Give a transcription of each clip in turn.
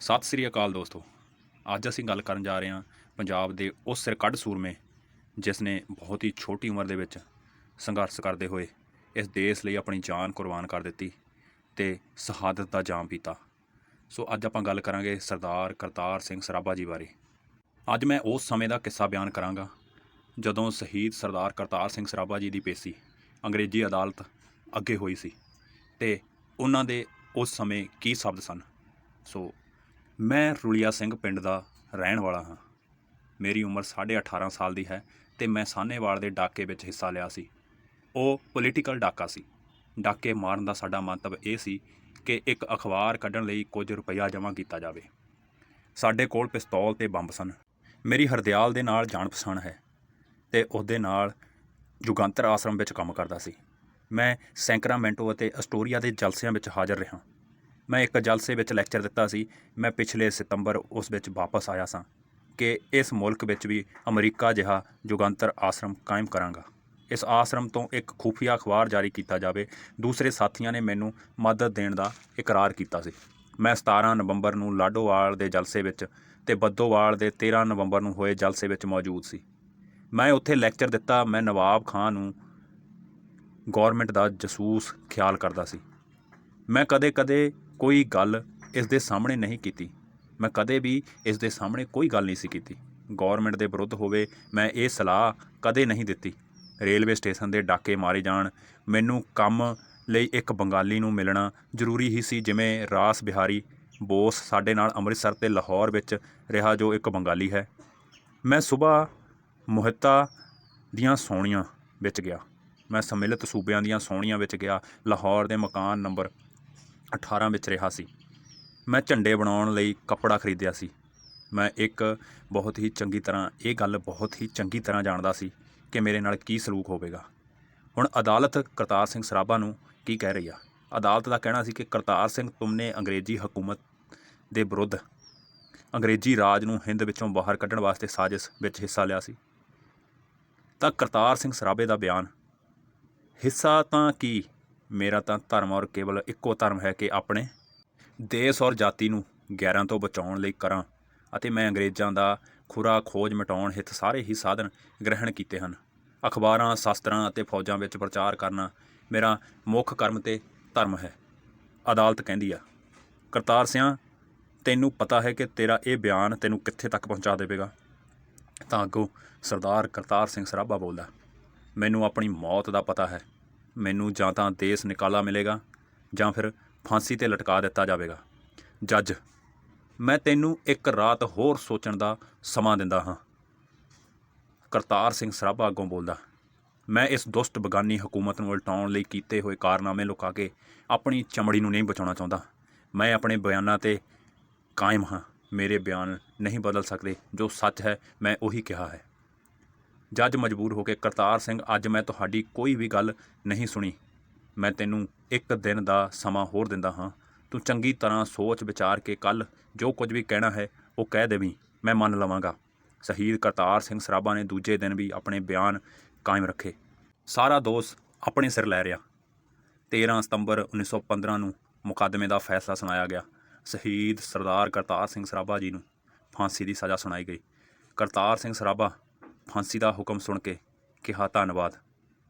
ਸਤਿ ਸ੍ਰੀ ਅਕਾਲ ਦੋਸਤੋ। ਅੱਜ ਅਸੀਂ ਗੱਲ ਕਰਨ ਜਾ ਰਹੇ ਹਾਂ ਪੰਜਾਬ ਦੇ ਉਸ ਸਿਰਕੱਢ ਸੂਰਮੇ, ਜਿਸ ਨੇ ਬਹੁਤ ਹੀ ਛੋਟੀ ਉਮਰ ਦੇ ਵਿੱਚ ਸੰਘਰਸ਼ ਕਰਦੇ ਹੋਏ ਇਸ ਦੇਸ਼ ਲਈ ਆਪਣੀ ਜਾਨ ਕੁਰਬਾਨ ਕਰ ਦਿੱਤੀ ਤੇ ਸ਼ਹਾਦਤ ਦਾ ਜਾਮ ਪੀਤਾ। ਸੋ ਅੱਜ ਆਪਾਂ ਗੱਲ ਕਰਾਂਗੇ ਸਰਦਾਰ ਕਰਤਾਰ ਸਿੰਘ ਸਰਾਭਾ ਜੀ ਬਾਰੇ। ਅੱਜ ਮੈਂ ਉਸ ਸਮੇਂ ਦਾ ਕਿੱਸਾ ਬਿਆਨ ਕਰਾਂਗਾ, ਜਦੋਂ ਸ਼ਹੀਦ ਸਰਦਾਰ ਕਰਤਾਰ ਸਿੰਘ ਸਰਾਭਾ ਜੀ ਦੀ ਪੇਸ਼ੀ ਅੰਗਰੇਜ਼ੀ ਅਦਾਲਤ ਅੱਗੇ ਹੋਈ ਸੀ ਤੇ ਉਹਨਾਂ ਦੇ ਉਸ ਸਮੇਂ ਕੀ ਸ਼ਬਦ ਸਨ। ਸੋ ਮੈਂ ਰੁਲੀਆ ਸਿੰਘ ਪਿੰਡ ਦਾ ਰਹਿਣ ਵਾਲਾ ਹਾਂ। ਮੇਰੀ ਉਮਰ 18.5 ਸਾਲ ਦੀ ਹੈ ਤੇ ਮੈਂ ਸਾਹਨੇਵਾਲ ਦੇ ਡਾਕੇ ਵਿੱਚ ਹਿੱਸਾ ਲਿਆ ਸੀ। ਉਹ ਪੋਲੀਟੀਕਲ ਡਾਕਾ ਸੀ। ਡਾਕੇ ਮਾਰਨ ਦਾ ਸਾਡਾ ਮੰਤਵ ਇਹ ਸੀ ਕਿ ਇੱਕ ਅਖਬਾਰ ਕੱਢਣ ਲਈ ਕੁਝ ਰੁਪਈਆ ਜਮ੍ਹਾਂ ਕੀਤਾ ਜਾਵੇ। ਸਾਡੇ ਕੋਲ ਪਿਸਤੌਲ ਤੇ ਬੰਬ ਸਨ। ਮੇਰੀ ਹਰਦਿਆਲ ਦੇ ਨਾਲ ਜਾਣ ਪਛਾਣ ਹੈ ਤੇ ਉਹਦੇ ਨਾਲ ਜੁਗੰਤਰ ਆਸ਼ਰਮ ਵਿੱਚ ਕੰਮ ਕਰਦਾ ਸੀ। ਮੈਂ ਸੈਂਕਰਾਮੈਂਟੋ ਅਤੇ ਅਸਟੋਰੀਆ ਦੇ ਜਲਸਿਆਂ ਵਿੱਚ ਹਾਜ਼ਰ ਰਿਹਾ। ਮੈਂ ਇੱਕ ਜਲਸੇ ਵਿੱਚ ਲੈਕਚਰ ਦਿੱਤਾ ਸੀ। ਮੈਂ ਪਿਛਲੇ ਸਤੰਬਰ ਉਸ ਵਿੱਚ ਵਾਪਸ ਆਇਆ ਸਾਂ ਕਿ ਇਸ ਮੁਲਕ ਵਿੱਚ ਵੀ ਅਮਰੀਕਾ ਜਿਹਾ ਜੁਗੰਤਰ ਆਸ਼ਰਮ ਕਾਇਮ ਕਰਾਂਗਾ। ਇਸ ਆਸ਼ਰਮ ਤੋਂ ਇੱਕ ਖੂਫੀਆ ਅਖਬਾਰ ਜਾਰੀ ਕੀਤਾ ਜਾਵੇ, ਦੂਸਰੇ ਸਾਥੀਆਂ ਨੇ ਮੈਨੂੰ ਮਦਦ ਦੇਣ ਦਾ ਇਕਰਾਰ ਕੀਤਾ ਸੀ। ਮੈਂ 17 ਨਵੰਬਰ ਨੂੰ ਲਾਡੋਵਾਲ ਦੇ ਜਲਸੇ ਵਿੱਚ ਤੇ ਬੱਦੋਵਾਲ ਦੇ 13 ਨਵੰਬਰ ਨੂੰ ਹੋਏ ਜਲਸੇ ਵਿੱਚ ਮੌਜੂਦ ਸੀ। ਮੈਂ ਉੱਥੇ ਲੈਕਚਰ ਦਿੱਤਾ, ਮੈਂ ਨਵਾਬ ਖਾਨ ਨੂੰ ਗਵਰਨਮੈਂਟ ਦਾ ਜਸੂਸ ਖਿਆਲ ਕਰਦਾ ਸੀ। ਮੈਂ ਕਦੇ-ਕਦੇ ਕੋਈ ਗੱਲ ਇਸ ਦੇ ਸਾਹਮਣੇ ਨਹੀਂ ਕੀਤੀ। ਮੈਂ ਕਦੇ ਵੀ ਇਸ ਦੇ ਸਾਹਮਣੇ ਕੋਈ ਗੱਲ ਨਹੀਂ ਸੀ ਕੀਤੀ। ਗਵਰਨਮੈਂਟ ਦੇ ਵਿਰੁੱਧ ਹੋਵੇ, ਮੈਂ ਇਹ ਸਲਾਹ ਕਦੇ ਨਹੀਂ ਦਿੱਤੀ। ਰੇਲਵੇ ਸਟੇਸ਼ਨ ਦੇ ਡਾਕੇ ਮਾਰੇ ਜਾਣ, ਮੈਨੂੰ ਕੰਮ ਲਈ ਇੱਕ ਬੰਗਾਲੀ ਨੂੰ ਮਿਲਣਾ ਜ਼ਰੂਰੀ ਹੀ ਸੀ, ਜਿਵੇਂ ਰਾਸ ਬਿਹਾਰੀ ਬੋਸ ਸਾਡੇ ਨਾਲ ਅੰਮ੍ਰਿਤਸਰ ਤੇ ਲਾਹੌਰ ਵਿੱਚ ਰਿਹਾ ਜੋ ਇੱਕ ਬੰਗਾਲੀ ਹੈ। ਮੈਂ ਸਵੇਰ ਮੁਹਿੱਤਾ ਦੀਆਂ ਸੋਹਣੀਆਂ ਵਿੱਚ ਗਿਆ। ਮੈਂ ਸਮਿਲਿਤ ਸੂਬਿਆਂ ਦੀਆਂ ਸੋਹਣੀਆਂ ਵਿੱਚ ਗਿਆ। ਲਾਹੌਰ ਦੇ ਮਕਾਨ ਨੰਬਰ 18 ਵਿੱਚ ਰਿਹਾ ਸੀ। ਮੈਂ ਝੰਡੇ ਬਣਾਉਣ ਲਈ ਕੱਪੜਾ ਖਰੀਦਿਆ ਸੀ। ਮੈਂ ਇੱਕ ਬਹੁਤ ਹੀ ਚੰਗੀ ਤਰ੍ਹਾਂ, ਇਹ ਗੱਲ ਬਹੁਤ ਹੀ ਚੰਗੀ ਤਰ੍ਹਾਂ ਜਾਣਦਾ ਸੀ ਕਿ ਮੇਰੇ ਨਾਲ ਕੀ ਸਲੂਕ ਹੋਵੇਗਾ। ਹੁਣ ਅਦਾਲਤ ਕਰਤਾਰ ਸਿੰਘ ਸਰਾਭਾ ਨੂੰ ਕੀ ਕਹਿ ਰਹੀ ਆ? ਅਦਾਲਤ ਦਾ ਕਹਿਣਾ ਸੀ ਕਿ ਕਰਤਾਰ ਸਿੰਘ, ਤੁਮਨੇ ਅੰਗਰੇਜ਼ੀ ਹਕੂਮਤ ਦੇ ਵਿਰੁੱਧ ਅੰਗਰੇਜ਼ੀ ਰਾਜ ਨੂੰ ਹਿੰਦ ਵਿੱਚੋਂ ਬਾਹਰ ਕੱਢਣ ਵਾਸਤੇ ਸਾਜ਼ਿਸ਼ ਵਿੱਚ ਹਿੱਸਾ ਲਿਆ ਸੀ। ਤਾਂ ਕਰਤਾਰ ਸਿੰਘ ਸਰਾਭੇ ਦਾ ਬਿਆਨ, ਹਿੱਸਾ ਤਾਂ ਕੀ ਮੇਰਾ ਤਾਂ ਧਰਮ ਔਰ ਕੇਵਲ ਇੱਕੋ ਧਰਮ ਹੈ ਕਿ ਆਪਣੇ ਦੇਸ਼ ਔਰ ਜਾਤੀ ਨੂੰ ਗੈਰਾਂ ਤੋਂ ਬਚਾਉਣ ਲਈ ਕਰਾਂ ਅਤੇ ਮੈਂ ਅੰਗਰੇਜ਼ਾਂ ਦਾ ਖੁਰਾ ਖੋਜ ਮਿਟਾਉਣ ਹਿੱਤ ਸਾਰੇ ਹੀ ਸਾਧਨ ਗ੍ਰਹਿਣ ਕੀਤੇ ਹਨ। ਅਖਬਾਰਾਂ, ਸ਼ਾਸਤਰਾਂ ਅਤੇ ਫੌਜਾਂ ਵਿੱਚ ਪ੍ਰਚਾਰ ਕਰਨਾ ਮੇਰਾ ਮੁੱਖ ਕਰਮ ਤੇ ਧਰਮ ਹੈ, ਅਦਾਲਤ ਕਹਿੰਦੀ ਆ। ਕਰਤਾਰ ਸਿੰਘ ਤੈਨੂੰ ਪਤਾ ਹੈ ਕਿ ਤੇਰਾ ਇਹ ਬਿਆਨ ਤੈਨੂੰ ਕਿੱਥੇ ਤੱਕ ਪਹੁੰਚਾ ਦੇਵੇਗਾ? ਤਾਂ ਅੱਗੋਂ ਸਰਦਾਰ ਕਰਤਾਰ ਸਿੰਘ ਸਰਾਭਾ ਬੋਲਦਾ, ਮੈਨੂੰ ਆਪਣੀ ਮੌਤ ਦਾ ਪਤਾ ਹੈ। ਮੈਨੂੰ ਜਾਂ ਤਾਂ ਦੇਸ਼ ਨਿਕਾਲਾ ਮਿਲੇਗਾ ਜਾਂ ਫਿਰ ਫਾਂਸੀ ਤੇ ਲਟਕਾ ਦਿੱਤਾ ਜਾਵੇਗਾ। ਜੱਜ, ਮੈਂ ਤੈਨੂੰ ਇੱਕ ਰਾਤ ਹੋਰ ਸੋਚਣ ਦਾ ਸਮਾਂ ਦਿੰਦਾ ਹਾਂ। ਕਰਤਾਰ ਸਿੰਘ ਸਰਾਭਾ ਅੱਗੋਂ ਬੋਲਦਾ, ਮੈਂ ਇਸ ਦੁਸ਼ਟ ਬਗਾਨੀ ਹਕੂਮਤ ਨੂੰ ਉਲਟਾਉਣ ਲਈ ਕੀਤੇ ਹੋਏ ਕਾਰਨਾਮੇ ਲੁਕਾ ਕੇ ਆਪਣੀ ਚਮੜੀ ਨੂੰ ਨਹੀਂ ਬਚਾਉਣਾ ਚਾਹੁੰਦਾ। ਮੈਂ ਆਪਣੇ ਬਿਆਨਾਂ ਤੇ ਕਾਇਮ ਹਾਂ। ਮੇਰੇ ਬਿਆਨ ਨਹੀਂ ਬਦਲ ਸਕਦੇ ਜੋ ਸੱਚ ਹੈ, ਮੈਂ ਉਹੀ ਕਿਹਾ ਹੈ। ਜੱਜ ਮਜਬੂਰ ਹੋ ਕੇ ਕਰਤਾਰ ਸਿੰਘ, ਅੱਜ ਮੈਂ ਤੁਹਾਡੀ ਕੋਈ ਵੀ ਗੱਲ ਨਹੀਂ ਸੁਣੀ। ਮੈਂ ਤੈਨੂੰ ਇੱਕ ਦਿਨ ਦਾ ਸਮਾਂ ਹੋਰ ਦਿੰਦਾ ਹਾਂ। ਤੂੰ ਚੰਗੀ ਤਰ੍ਹਾਂ ਸੋਚ ਵਿਚਾਰ ਕੇ ਕੱਲ ਜੋ ਕੁਝ ਵੀ ਕਹਿਣਾ ਹੈ, ਉਹ ਕਹਿ ਦੇਵੀਂ। ਮੈਂ ਮੰਨ ਲਵਾਂਗਾ। ਸ਼ਹੀਦ ਕਰਤਾਰ ਸਿੰਘ ਸਰਾਭਾ ਨੇ ਦੂਜੇ ਦਿਨ ਵੀ ਆਪਣੇ ਬਿਆਨ ਕਾਇਮ ਰੱਖੇ। ਸਾਰਾ ਦੋਸ਼ ਆਪਣੇ ਸਿਰ ਲੈ ਰਿਹਾ। 13 ਸਤੰਬਰ 1915 ਨੂੰ ਮੁਕੱਦਮੇ ਦਾ ਫੈਸਲਾ ਸੁਣਾਇਆ ਗਿਆ। ਸ਼ਹੀਦ ਸਰਦਾਰ ਕਰਤਾਰ ਸਿੰਘ ਸਰਾਭਾ ਜੀ ਨੂੰ ਫਾਂਸੀ ਦੀ ਸਜ਼ਾ ਸੁਣਾਈ ਗਈ। ਕਰਤਾਰ ਸਿੰਘ ਸਰਾਭਾ ਫਾਂਸੀ ਦਾ ਹੁਕਮ ਸੁਣ ਕੇ ਕਿਹਾ ਧੰਨਵਾਦ।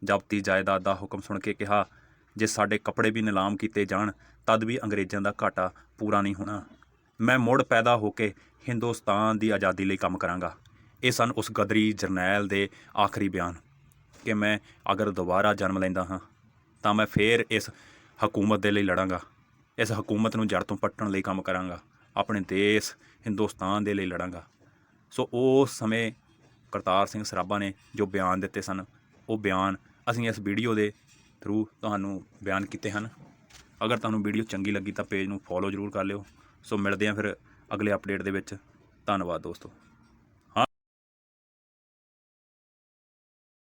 ਜ਼ਬਤੀ ਜਾਇਦਾਦ ਦਾ ਹੁਕਮ ਸੁਣ ਕੇ ਕਿਹਾ, ਜੇ ਸਾਡੇ ਕੱਪੜੇ ਵੀ ਨਿਲਾਮ ਕੀਤੇ ਜਾਣ, ਤਦ ਵੀ ਅੰਗਰੇਜ਼ਾਂ ਦਾ ਘਾਟਾ ਪੂਰਾ ਨਹੀਂ ਹੋਣਾ। ਮੈਂ ਮੁੜ ਪੈਦਾ ਹੋ ਕੇ ਹਿੰਦੁਸਤਾਨ ਦੀ ਆਜ਼ਾਦੀ ਲਈ ਕੰਮ ਕਰਾਂਗਾ। ਇਹ ਸਨ ਉਸ ਗਦਰੀ ਜਰਨੈਲ ਦੇ ਆਖਰੀ ਬਿਆਨ ਕਿ ਮੈਂ ਅਗਰ ਦੁਬਾਰਾ ਜਨਮ ਲੈਂਦਾ ਹਾਂ, ਤਾਂ ਮੈਂ ਫੇਰ ਇਸ ਹਕੂਮਤ ਦੇ ਲਈ ਲੜਾਂਗਾ। ਇਸ ਹਕੂਮਤ ਨੂੰ ਜੜ ਤੋਂ ਪੱਟਣ ਲਈ ਕੰਮ ਕਰਾਂਗਾ। ਆਪਣੇ ਦੇਸ਼ ਹਿੰਦੁਸਤਾਨ ਦੇ ਲਈ ਲੜਾਂਗਾ। ਸੋ ਉਸ ਸਮੇਂ ਕਰਤਾਰ ਸਿੰਘ ਸਰਾਭਾ ਨੇ ਜੋ ਬਿਆਨ ਦਿੱਤੇ ਸਨ, ਉਹ ਬਿਆਨ ਅਸੀਂ ਇਸ ਵੀਡੀਓ ਦੇ ਥਰੂ ਤੁਹਾਨੂੰ ਬਿਆਨ ਕੀਤੇ ਹਨ। ਅਗਰ ਤੁਹਾਨੂੰ ਵੀਡੀਓ ਚੰਗੀ ਲੱਗੀ ਤਾਂ ਪੇਜ ਨੂੰ ਫੋਲੋ ਜ਼ਰੂਰ ਕਰ ਲਿਓ। ਸੋ ਮਿਲਦੇ ਹਾਂ ਫਿਰ ਅਗਲੇ ਅਪਡੇਟ ਦੇ ਵਿੱਚ। ਧੰਨਵਾਦ ਦੋਸਤੋ।